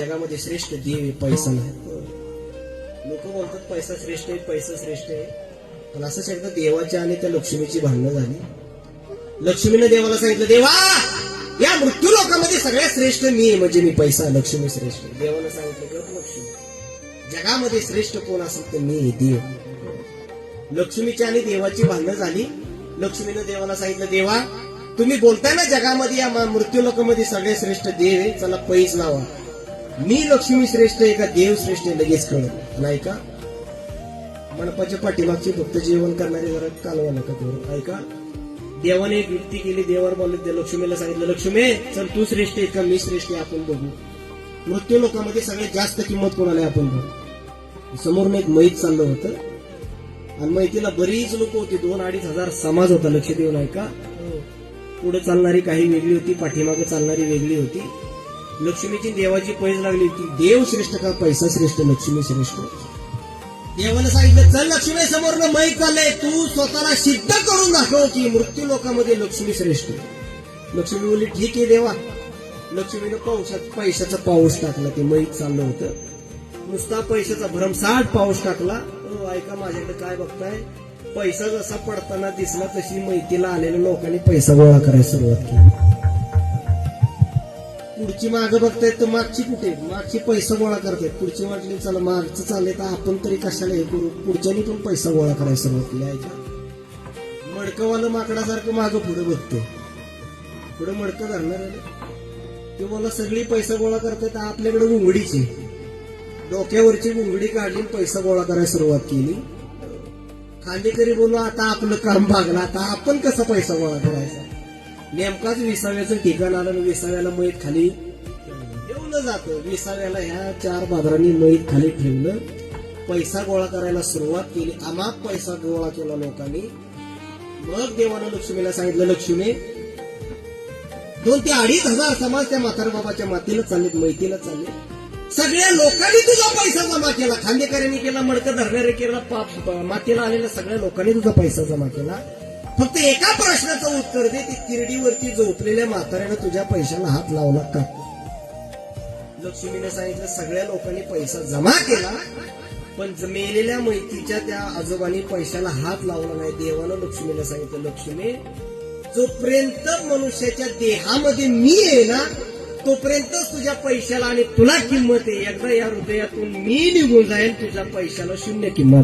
जगामध्ये श्रेष्ठ देव आहे पैसा नाही. लोक बोलतात पैसा श्रेष्ठ आहे पैसा श्रेष्ठ आहे. पण असं एकदा देवाच्या आणि त्या लक्ष्मीची भांडणं झाली. लक्ष्मीनं देवाला सांगितलं देवा या मृत्यू लोकांमध्ये सगळ्यात श्रेष्ठ मी आहे म्हणजे मी पैसा लक्ष्मी श्रेष्ठ देवाला सांगितलं गप लक्ष्मी जगामध्ये श्रेष्ठ कोण असेल तर मी आहे देव. लक्ष्मीची आणि देवाची भांडणं झाली. लक्ष्मीनं देवाला सांगितलं देवा तुम्ही बोलताय ना जगामध्ये या मृत्यू लोकांमध्ये सगळे श्रेष्ठ देव आहे चला पैस लावा. मी लक्ष्मी श्रेष्ठ आहे का? देव श्रेष्ठ आहे लगेच कळत नाही का? मंडपाच्या पाठीमागची फक्त जेवण करणारे जरा कालवा नका करू. ऐका? देवाने एक युक्ती केली देवावर बोलले ते लक्ष्मीला सांगितलं लक्ष्मी चल तू श्रेष्ठ आहे का? मी श्रेष्ठ आहे आपण बघू. मृत्यू लोकांमध्ये सगळ्यात जास्त किंमत कोणाला आहे? आपण बघू. समोरून एक मैत चाललं होतं. आणि मैतीला बरीच लोक होती दोन अडीच हजार समाज होता लक्ष देऊन ऐका. पुढे चालणारी काही वेगळी होती पाठीमागे चालणारी वेगळी होती. लक्ष्मीची देवाची पैज लागली होती. देव श्रेष्ठ का? पैसा श्रेष्ठ लक्ष्मी श्रेष्ठ. देवानं सांगितलं चल लक्ष्मी समोर मैक चाललंय. तू स्वतःला सिद्ध करून दाखव की मृत्यू लोकांमध्ये लक्ष्मी श्रेष्ठ लक्ष्मी बोलली ठीक आहे देवा. लक्ष्मीनं पावसात पैशाचा पाऊस टाकला. ते मैक चाललं होतं. नुसता पैशाचा भरमसाठ पाऊस टाकला. ऐका माझ्याकडे काय बघताय? पैसा जसा पडताना दिसला तशी मैतीला आलेल्या लोकांनी पैसा गोळा करायला सुरुवात केली. पुढची मागं बघतायत तर मागची कुठे? मागची पैसा गोळा करतायत. पुढची वाटली चला मागचं चाललंय तर आपण तरी कशाला हे करू? पुढच्यानी पण पैसा गोळा करायला सुरुवात केली ऐका मडकवालं माकडासारखं मागं पुढे बघतो पुढे मडकं धरणार आहे ते मला सगळी पैसा गोळा करतायत आपल्याकडे गुंगडीची डोक्यावरची गुंगडी काढली पैसा गोळा करायला सुरुवात केली. खांदेकरी बोललो आता आपलं काम भागलं. आता आपण कसा पैसा गोळा करायचा? नेमकाच विसाव्याचं ठिकाण आलं आणि विसाव्याला मैत खाली ठेवलं जातं. विसाव्याला ह्या चार बाजारांनी मैत खाली ठेवलं. पैसा गोळा करायला सुरुवात केली. अमाप पैसा गोळा केला लोकांनी. मग देवानं लक्ष्मीला सांगितलं लक्ष्मी दोन ते अडीच हजार समाज त्या म्हातारा बाबाच्या मातीला चाललेत मैतीला चालले सगळ्या लोकांनी तुझा पैसा जमा केला. खांदेकऱ्यांनी केला मडकं धरणारे केला पाप मातीला आलेल्या सगळ्या लोकांनी तुझा पैसा जमा केला. फक्त एका प्रश्नाचं उत्तर दे. ती किरडीवरती झोपलेल्या म्हाताऱ्यानं तुझ्या पैशाला हात लावला का? लक्ष्मीने सांगितलं सगळ्या लोकांनी पैसा जमा केला पण मेलेल्या मैत्रीच्या त्या आजोबांनी पैशाला हात लावला नाही. देवानं लक्ष्मीला सांगितलं लक्ष्मी जोपर्यंत मनुष्याच्या देहामध्ये मी आहे ना तोपर्यंतच तुझ्या पैशाला आणि तुला किंमत आहे. एकदा या हृदयातून मी निघून जाईल तुझ्या पैशाला शून्य किंमत.